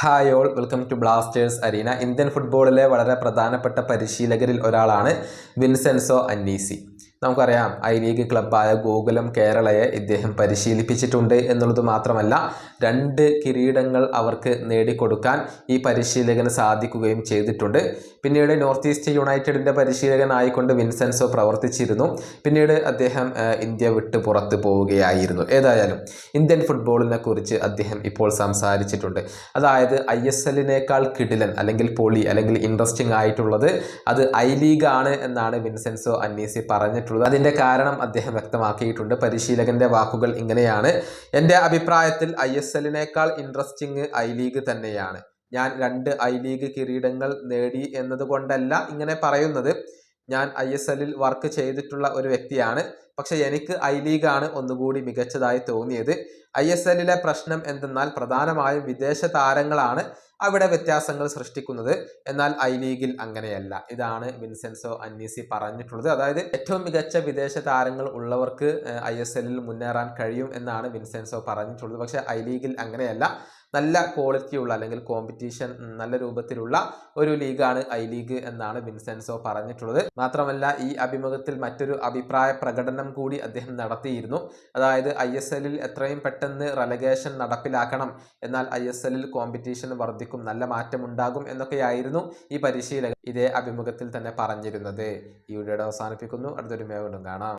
Hi all welcome to Blasters arena. Indian ഫുട്ബോളിലെ വളരെ പ്രധാനപ്പെട്ട പരിശീലകരിൽ ഒരാളാണ് വിൻസെൻസോ അന്നീസി. നമുക്കറിയാം ഐ ലീഗ് ക്ലബ്ബായ ഗോകുലം കേരളയെ ഇദ്ദേഹം പരിശീലിപ്പിച്ചിട്ടുണ്ട് എന്നുള്ളത് മാത്രമല്ല രണ്ട് കിരീടങ്ങൾ അവർക്ക് നേടിക്കൊടുക്കാൻ ഈ പരിശീലകന് സാധിക്കുകയും ചെയ്തിട്ടുണ്ട്. പിന്നീട് നോർത്ത് ഈസ്റ്റ് യുണൈറ്റഡിന്റെ പരിശീലകനായിക്കൊണ്ട് വിൻസെൻസോ പ്രവർത്തിച്ചിരുന്നു. പിന്നീട് അദ്ദേഹം ഇന്ത്യ വിട്ട് പുറത്ത് പോവുകയായിരുന്നു. ഏതായാലും ഇന്ത്യൻ ഫുട്ബോളിനെ കുറിച്ച് അദ്ദേഹം ഇപ്പോൾ സംസാരിച്ചിട്ടുണ്ട്. അതായത് ഐ എസ് എല്ലിനേക്കാൾ കിടിലൻ അല്ലെങ്കിൽ പൊളി അല്ലെങ്കിൽ ഇൻട്രസ്റ്റിംഗ് ആയിട്ടുള്ളത് അത് ഐ ലീഗാണ് എന്നാണ് വിൻസെൻസോ അന്നീസി പറഞ്ഞിട്ടുള്ളത്. അതിന്റെ കാരണം അദ്ദേഹം വ്യക്തമാക്കിയിട്ടുണ്ട്. പരിശീലകന്റെ വാക്കുകൾ ഇങ്ങനെയാണ്. എന്റെ അഭിപ്രായത്തിൽ ഐ എസ് എല്ലിനേക്കാൾ ഇൻട്രസ്റ്റിംഗ് ഐ ലീഗ് തന്നെയാണ്. ഞാൻ രണ്ട് ഐ ലീഗ് കിരീടങ്ങൾ നേടി എന്നതുകൊണ്ടല്ല ഇങ്ങനെ പറയുന്നത്. ഞാൻ ഐ എസ് എല്ലിൽ വർക്ക് ചെയ്തിട്ടുള്ള ഒരു വ്യക്തിയാണ്. പക്ഷെ എനിക്ക് ഐ ലീഗാണ് ഒന്നുകൂടി മികച്ചതായി തോന്നിയത്. ഐ എസ് എല്ലിലെ പ്രശ്നം എന്തെന്നാൽ പ്രധാനമായും വിദേശ താരങ്ങളാണ് അവിടെ വ്യത്യാസങ്ങൾ സൃഷ്ടിക്കുന്നത്. എന്നാൽ ഐ ലീഗിൽ അങ്ങനെയല്ല. ഇതാണ് വിൻസെൻസോ അന്നീസി പറഞ്ഞിട്ടുള്ളത്. അതായത് ഏറ്റവും മികച്ച വിദേശ താരങ്ങൾ ഉള്ളവർക്ക് ഐ എസ് എല്ലിൽ മുന്നേറാൻ കഴിയും എന്നാണ് വിൻസെൻസോ പറഞ്ഞിട്ടുള്ളത്. പക്ഷേ ഐ ലീഗിൽ അങ്ങനെയല്ല. നല്ല ക്വാളിറ്റിയുള്ള അല്ലെങ്കിൽ കോമ്പറ്റീഷൻ നല്ല രൂപത്തിലുള്ള ഒരു ലീഗാണ് ഐ ലീഗ് എന്നാണ് വിൻസെൻസോ പറഞ്ഞിട്ടുള്ളത്. മാത്രമല്ല ഈ അഭിമുഖത്തിൽ മറ്റൊരു അഭിപ്രായ പ്രകടനം കൂടി അദ്ദേഹം നടത്തിയിരുന്നു. അതായത് ഐ എസ് എല്ലിൽ എത്രയും പെട്ടെന്ന് റെലഗേഷൻ നടപ്പിലാക്കണം. എന്നാൽ ഐ എസ് എല്ലിൽ കോമ്പറ്റീഷൻ വർദ്ധിക്കും നല്ല മാറ്റം ഉണ്ടാകും എന്നൊക്കെയായിരുന്നു ഈ പരിശീലകൻ ഇതേ അഭിമുഖത്തിൽ തന്നെ പറഞ്ഞിരുന്നത്. ഈ വീഡിയോയുടെ അവസാനിപ്പിക്കുന്നു. അടുത്തൊരു മേഖലും കാണാം.